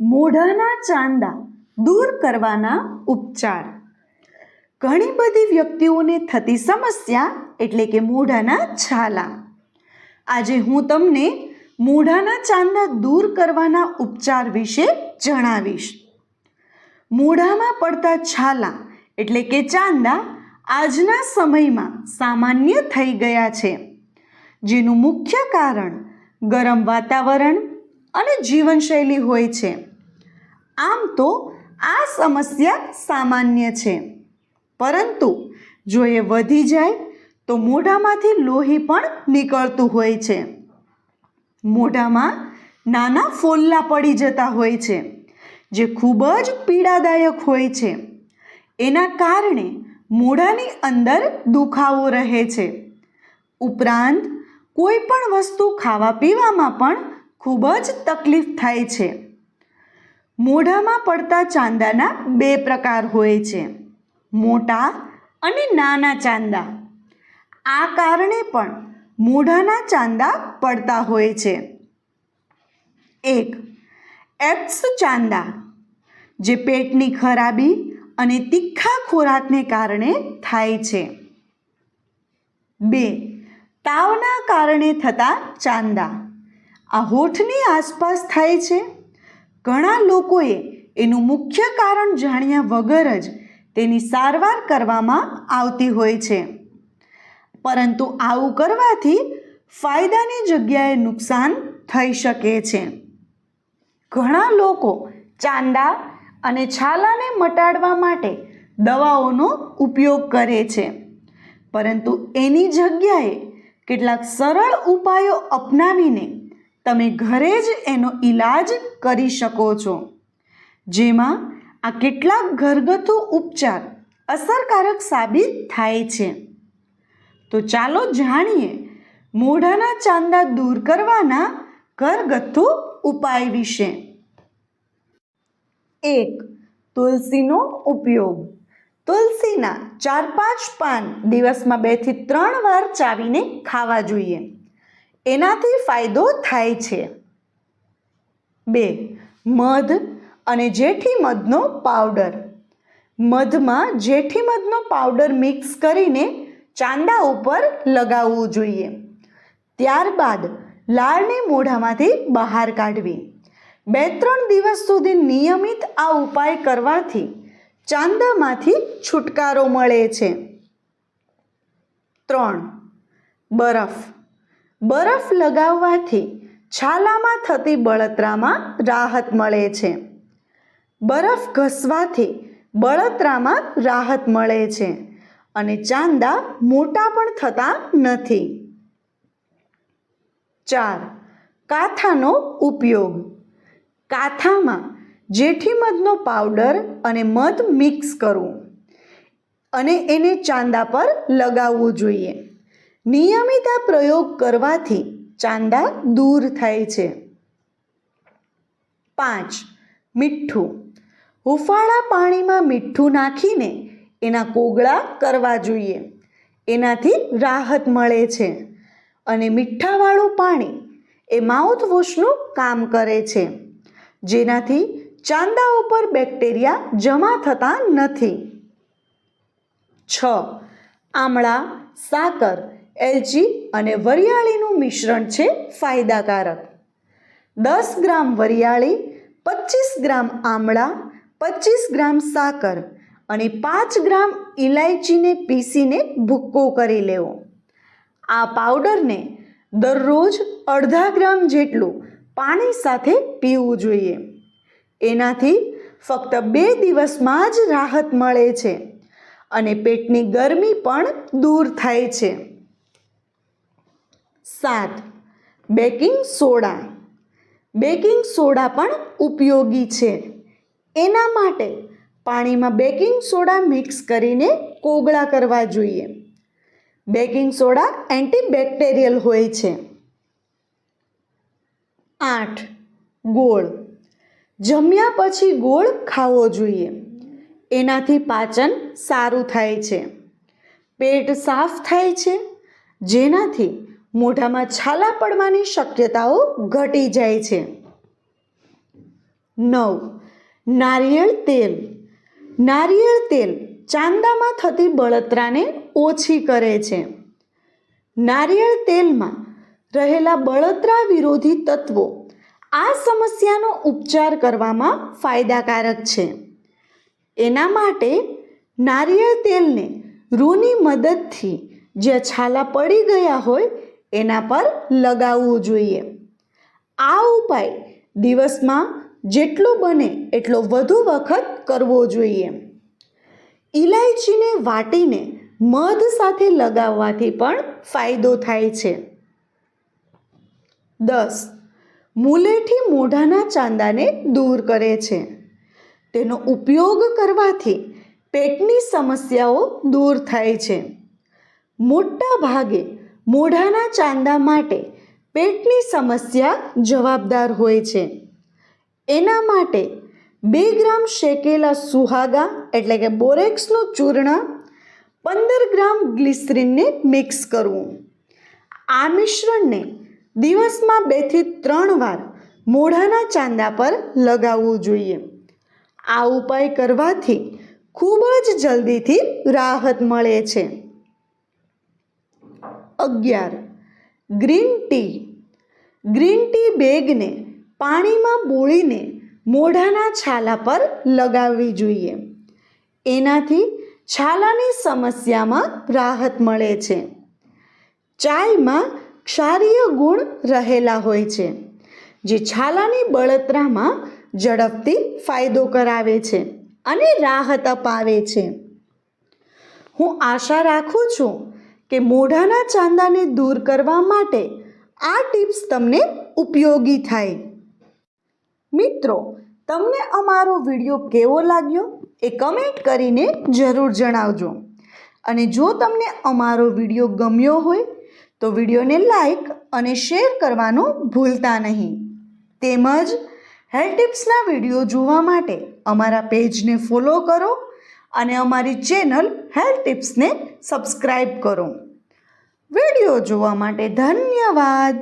મોઢાના ચાંદા દૂર કરવાના ઉપચાર. ઘણી બધી વ્યક્તિઓને થતી સમસ્યા એટલે કે મોઢાના છાલા. આજે હું તમને મોઢાના ચાંદા દૂર કરવાના ઉપચાર વિશે જણાવીશ. મોઢામાં પડતા છાલા એટલે કે ચાંદા આજના સમયમાં સામાન્ય થઈ ગયા છે. જેનું મુખ્ય કારણ ગરમ વાતાવરણ અને જીવનશૈલી હોય છે. આમ તો આ સમસ્યા સામાન્ય છે. પરંતુ જો એ વધી જાય, તો મોઢામાંથી લોહી પણ નીકળતું હોય છે. મોઢામાં નાના ફોલ્લા પડી જતા હોય છે, જે ખૂબ જ પીડાદાયક હોય છે. એના કારણે મોઢાની અંદર દુખાવો રહે છે. ઉપરાંત કોઈ પણ વસ્તુ ખાવા પીવામાં પણ ખૂબ જ તકલીફ થાય છે. મોઢામાં પડતા ચાંદાના બે પ્રકાર હોય છે. મોટા અને નાના ચાંદા. આ કારણે પણ મોઢાના ચાંદા પડતા હોય છે. એક એપ્સ ચાંદા, જે પેટની ખરાબી અને તીખા ખોરાકને કારણે થાય છે. બે, તાવના કારણે થતા ચાંદા. આ હોઠની આસપાસ થાય છે. ઘણા લોકોએ એનું મુખ્ય કારણ જાણ્યા વગર જ તેની સારવાર કરવામાં આવતી હોય છે. પરંતુ આવું કરવાથી ફાયદાની જગ્યાએ નુકસાન થઈ શકે છે. ઘણા લોકો ચાંદા અને છાલાને મટાડવા માટે દવાઓનો ઉપયોગ કરે છે. પરંતુ એની જગ્યાએ કેટલાક સરળ ઉપાયો અપનાવીને તમે ઘરે જ એનો ઈલાજ કરી શકો છો. જેમાં આ કેટલાક ઘરગથ્થુ ઉપચાર અસરકારક સાબિત થાય છે. તો ચાલો જાણીએ મોઢાના ચાંદા દૂર કરવાના ઘરગથ્થુ ઉપાય વિશે. એક, તુલસીનો ઉપયોગ. તુલસીના ચાર પાંચ પાન દિવસમાં બેથી ત્રણ વાર ચાવીને ખાવા જોઈએ. એનાથી ફાયદો થાય છે. બે, મધ અને જેઠી મધનો પાવડર. મધમાં જેઠી મધનો પાવડર મિક્સ કરીને ચાંદા ઉપર લગાવવું જોઈએ. ત્યારબાદ, લાળને મોઢામાંથી બહાર કાઢવી. બે ત્રણ દિવસ સુધી નિયમિત આ ઉપાય કરવાથી ચાંદામાંથી છુટકારો મળે છે. ત્રણ, બરફ. બરફ લગાવવાથી છાલામાં થતી બળતરામાં રાહત મળે છે. બરફ ઘસવાથી બળતરામાં રાહત મળે છે અને ચાંદા મોટા પણ થતા નથી. ચાર, કાથાનો ઉપયોગ. કાથામાં જેઠી મધનો પાવડર અને મધ મિક્સ કરવું અને એને ચાંદા પર લગાવવું જોઈએ. નિયમિત આ પ્રયોગ કરવાથી ચાંદા દૂર થાય છે. પાંચ, મીઠું. હુફાળા પાણીમાં મીઠું નાખીને એના કોગળા કરવા જોઈએ. એનાથી રાહત મળે છે અને મીઠાવાળું પાણી એ માઉથવોશનું કામ કરે છે. જેનાથી ચાંદા ઉપર બેક્ટેરિયા જમા થતા નથી. છ, આમળા, સાકર એલચી અને વરિયાળીનું મિશ્રણ છે ફાયદાકારક. દસ ગ્રામ વરિયાળી, પચીસ ગ્રામ આમળા, પચીસ ગ્રામ સાકર અને પાંચ ગ્રામ ઇલાયચીને પીસીને ભૂક્કો કરી લેવો. આ પાવડરને દરરોજ અડધા ગ્રામ જેટલું પાણી સાથે પીવું જોઈએ. એનાથી ફક્ત બે દિવસમાં જ રાહત મળે છે અને પેટની ગરમી પણ દૂર થાય છે. સાત. Baking soda. બેકિંગ સોડા પણ ઉપયોગી છે. એના માટે પાણીમાં બેકિંગ સોડા મિક્સ કરીને કોગળા કરવા જોઈએ. બેકિંગ સોડા એન્ટીબેક્ટેરિયલ હોય છે. આઠ. ગોળ. જમ્યા પછી ગોળ ખાવો જોઈએ. એનાથી પાચન સારું થાય છે. પેટ સાફ થાય છે. જેનાથી મોઢામાં છાલા પડવાની શક્યતાઓ ઘટી જાય છે. નવ. નારિયેળ તેલ. નારિયેળ તેલ ચાંદામાં થતી બળતરાને ઓછી કરે છે. નારિયેળ તેલમાં રહેલા બળતરા વિરોધી તત્વો આ સમસ્યાનો ઉપચાર કરવામાં ફાયદાકારક છે. એના માટે નારિયેળ તેલને રૂની મદદથી જ્યાં છાલા પડી ગયા હોય એના પર લગાવવું જોઈએ. આ ઉપાય દિવસમાં જેટલો બને એટલો વધુ વખત કરવો જોઈએ. ઇલાયચીને વાટીને મધ સાથે લગાવવાથી પણ ફાયદો થાય છે. દસ. મુલેઠી મોઢાના ચાંદાને દૂર કરે છે. તેનો ઉપયોગ કરવાથી પેટની સમસ્યાઓ દૂર થાય છે. મોટા ભાગે મોઢાના ચાંદા માટે પેટની સમસ્યા જવાબદાર હોય છે. એના માટે બે ગ્રામ શેકેલા સુહાગા એટલે કે બોરેક્સનું ચૂર્ણ, પંદર ગ્રામ ગ્લિસરીનને મિક્સ કરવું. આ મિશ્રણને દિવસમાં બેથી ત્રણ વાર મોઢાના ચાંદા પર લગાવવું જોઈએ. આ ઉપાય કરવાથી ખૂબ જ જલ્દીથી રાહત મળે છે. અગિયાર. Green tea. ગ્રીન ટી બેગને પાણીમાં બોળીને મોઢાના છાલા પર લગાવવી જોઈએ. એનાથી છાલાની સમસ્યામાં રાહત મળે છે. ચાયમાં ક્ષારીય ગુણ રહેલા હોય છે, જે છાલાની બળતરામાં ઝડપથી ફાયદો કરાવે છે અને રાહત અપાવે છે. હું આશા રાખું છું કે મોઢાના ચાંદાને દૂર કરવા માટે આ ટિપ્સ તમને ઉપયોગી થાય. મિત્રો, તમને અમારો વીડિયો કેવો લાગ્યો એ કમેન્ટ કરીને જરૂર જણાવજો. અને જો તમને અમારો વીડિયો ગમ્યો હોય, તો વિડીયોને લાઈક અને શેર કરવાનું ભૂલતા નહીં. તેમજ હેલ્થ ટિપ્સના વીડિયો જોવા માટે અમારા પેજને ફોલો કરો અને અમારી ચેનલ હેલ્થ ટિપ્સને સબસ્ક્રાઈબ કરો. વીડિયો જોવા માટે ધન્યવાદ.